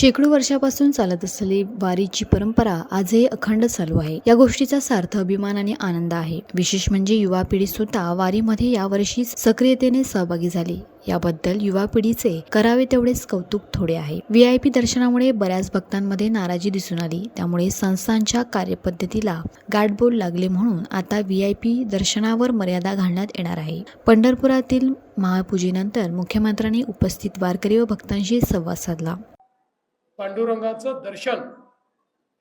शेकडो वर्षापासून चालत असलेली वारीची परंपरा आजही अखंड चालू आहे. या गोष्टीचा सार्थ अभिमान आणि आनंद आहे. विशेष म्हणजे युवा पिढी सुद्धा वारीमध्ये यावर्षी सक्रियतेने सहभागी झाली. याबद्दल युवा पिढीचे करावे तेवढेच कौतुक थोडे आहे. व्ही आय पी दर्शनामुळे बऱ्याच भक्तांमध्ये नाराजी दिसून आली. त्यामुळे संस्थांच्या कार्यपद्धतीला गाठबोल लागले म्हणून आता व्ही आय पी दर्शनावर मर्यादा घालण्यात येणार आहे. पंढरपुरातील महापूजेनंतर मुख्यमंत्र्यांनी उपस्थित वारकरी व भक्तांशी संवाद साधला. पांडुरंगाचं दर्शन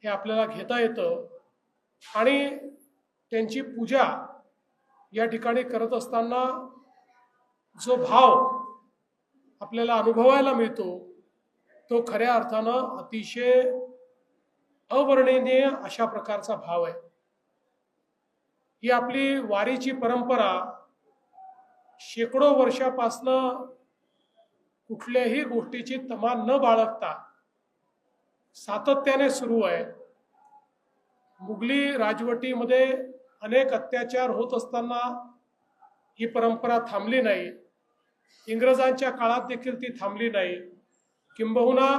हे आपल्याला घेता येतं आणि त्यांची पूजा या ठिकाणी करत असताना जो भाव आपल्याला अनुभवायला मिळतो तो खऱ्या अर्थानं अतिशय अवर्णनीय अशा प्रकारचा भाव आहे. ही आपली वारीची परंपरा शेकडो वर्षापासनं कुठल्याही गोष्टीची तमा न बाळगता सातत्याने सुरू आहे. मुघली राजवटीमध्ये अनेक अत्याचार होत असताना ही परंपरा थांबली नाही. इंग्रजांच्या काळात देखील ती थांबली नाही. किंबहुना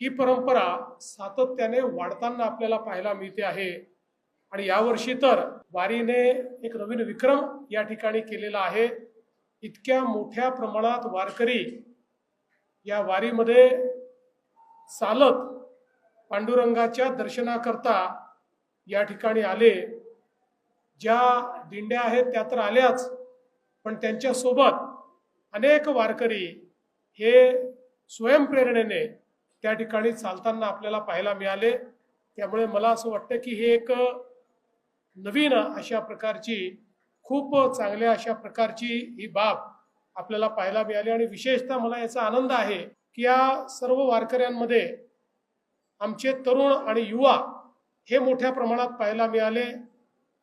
ही परंपरा सातत्याने वाढताना आपल्याला पाहायला मिळते आहे. आणि यावर्षी तर वारीने एक नवीन विक्रम या ठिकाणी केलेला आहे. इतक्या मोठ्या प्रमाणात वारकरी या वारीमध्ये चालत पांडुरंगाच्या दर्शनाकरता या ठिकाणी आले. ज्या दिंड्या आहेत त्या तर आल्याच पण त्यांच्यासोबत अनेक वारकरी हे स्वयंप्रेरणेने त्या ठिकाणी चालताना आपल्याला पाहायला मिळाले. त्यामुळे मला असं वाटतं की हे एक नवीन अशा प्रकारची खूप चांगल्या अशा प्रकारची ही बाब आपल्याला पाहायला मिळाली आणि विशेषतः मला याचा आनंद आहे. की या सर्व वारकऱ्यांमध्ये आमचे तरुण आणि युवा हे मोठ्या प्रमाणात पाहायला मिळाले.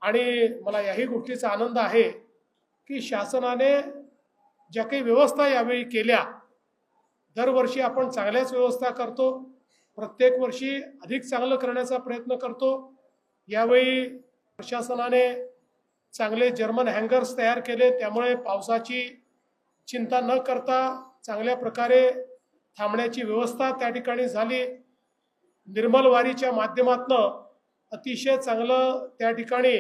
आणि मला याही गोष्टीचा आनंद आहे की शासनाने ज्या काही व्यवस्था यावेळी केल्या दरवर्षी आपण चांगल्याच व्यवस्था करतो प्रत्येक वर्षी अधिक चांगलं करण्याचा प्रयत्न करतो. यावेळी प्रशासनाने चांगले जर्मन हँगर्स तयार केले त्यामुळे पावसाची चिंता न करता चांगल्या प्रकारे थांबण्याची व्यवस्था त्या ठिकाणी झाली. निर्मल वारीच्या माध्यमातनं अतिशय चांगलं त्या ठिकाणी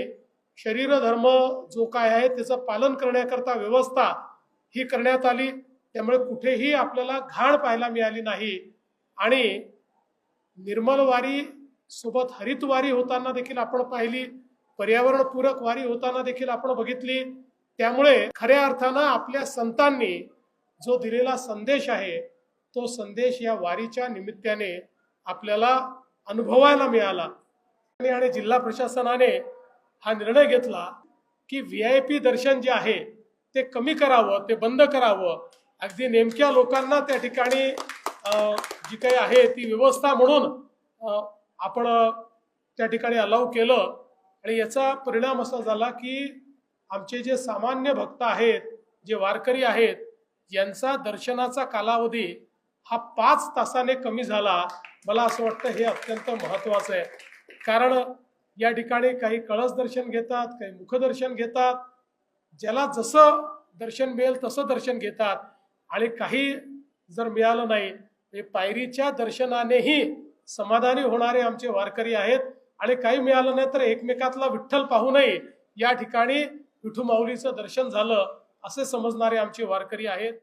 शरीरधर्म जो काय आहे त्याचं पालन करण्याकरता व्यवस्था ही करण्यात आली. त्यामुळे कुठेही आपल्याला घाण पाहायला मिळाली नाही. आणि निर्मल वारी सोबत हरित वारी होताना देखील आपण पाहिली. पर्यावरणपूरक वारी होताना देखील आपण बघितली. त्यामुळे खऱ्या अर्थानं आपल्या संतांनी जो दिलेला संदेश आहे तो संदेश या वारीच्या निमित्ताने आपल्याला अनुभवायला मिळाला. आणि जिल्हा प्रशासनाने हा निर्णय घेतला की व्ही आय पी दर्शन जे आहे ते कमी करावं ते बंद करावं. अगदी नेमक्या लोकांना त्या ठिकाणी जी काही आहे ती व्यवस्था म्हणून आपण त्या ठिकाणी अलाव केलं. आणि याचा परिणाम असा झाला की आमचे जे सामान्य भक्त आहेत जे वारकरी आहेत यांचा दर्शनाचा कालावधी हा पाच तासाने कमी झाला मला असं वाटतं हे अत्यंत महत्वाचं आहे. कारण या ठिकाणी काही कळस दर्शन घेतात काही मुखदर्शन घेतात. ज्याला जसं दर्शन मिळेल तसं दर्शन घेतात. आणि काही जर मिळालं नाही हे पायरीच्या दर्शनानेही समाधानी होणारे आमचे वारकरी आहेत. आणि काही मिळालं नाही तर एकमेकातला विठ्ठल पाहू नये. या ठिकाणी विठू माऊलीचं दर्शन झालं असे समजणारे आमचे वारकरी आहेत.